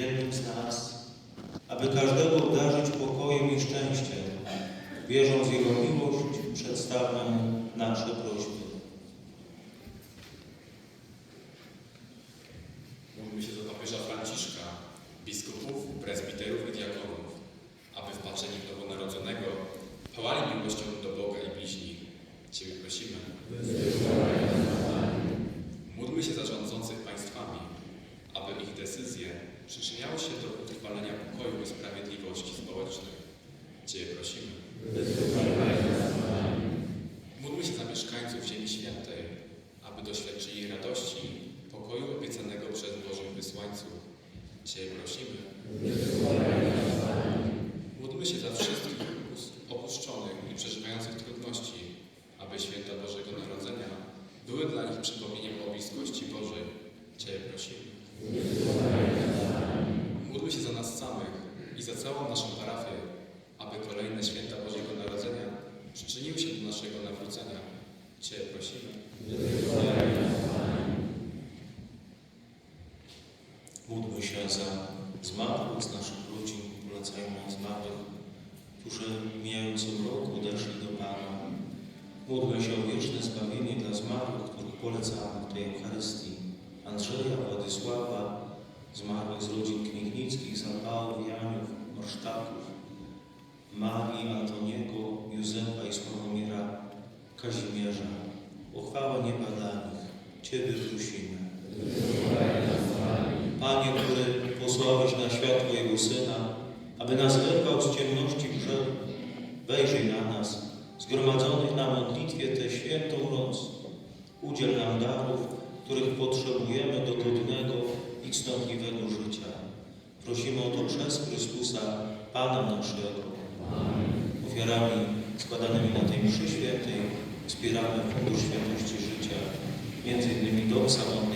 jednym z nas, aby każdego obdarzyć pokojem i szczęściem. Wierząc w Jego miłość, przedstawiam nasze prośby. Módlmy się za papieża Franciszka, biskupów, prezbiterów i diakonów, aby wpatrzeni w nowonarodzonego pałali miłością do Boga i bliźnich. Ciebie prosimy. Módlmy się za rządzących państwami, aby ich decyzje przyczyniały się do utrwalenia pokoju i sprawiedliwości społecznej. Ciebie prosimy. Módlmy się za mieszkańców Ziemi Świętej, aby doświadczyli radości, pokoju obiecanego przez Bożych wysłańców. Ciebie prosimy. Módlmy się za wszystkich opuszczonych i przeżywających trudności, aby święta Bożego Narodzenia były dla nich przypomnieniem o bliskości Bożej. Ciebie prosimy. Módlmy się za nas samych i za całą naszą parafię, aby kolejne święta Bożego Narodzenia przyczyniły się do naszego nawrócenia. Ciebie prosimy. Módlmy się za zmarłych z naszych rodzin, polecajmy zmarłych, którzy w mijającym roku odeszli do Pana. Módlmy się o wieczne zbawienie dla zmarłych, których polecamy w tej Eucharystii. Andrzeja, Władysława, zmarłych z rodzin Kmichnickich, Zapałów, Janiów, Kazimierza. Uchwała nieba dla nich. Ciebie prosimy. Panie, który posłałeś na świat Twojego Syna, aby nas wyrwał z ciemności grzechu, wejrzyj na nas, zgromadzonych na modlitwie tę świętą noc. Udziel nam darów, których potrzebujemy do godnego i cnotliwego życia. Prosimy o to przez Chrystusa, Pana naszego. Ofiarami składanymi na tej mszy świętej wspieramy Fundusz Świętości Życia, między innymi Dom Samotny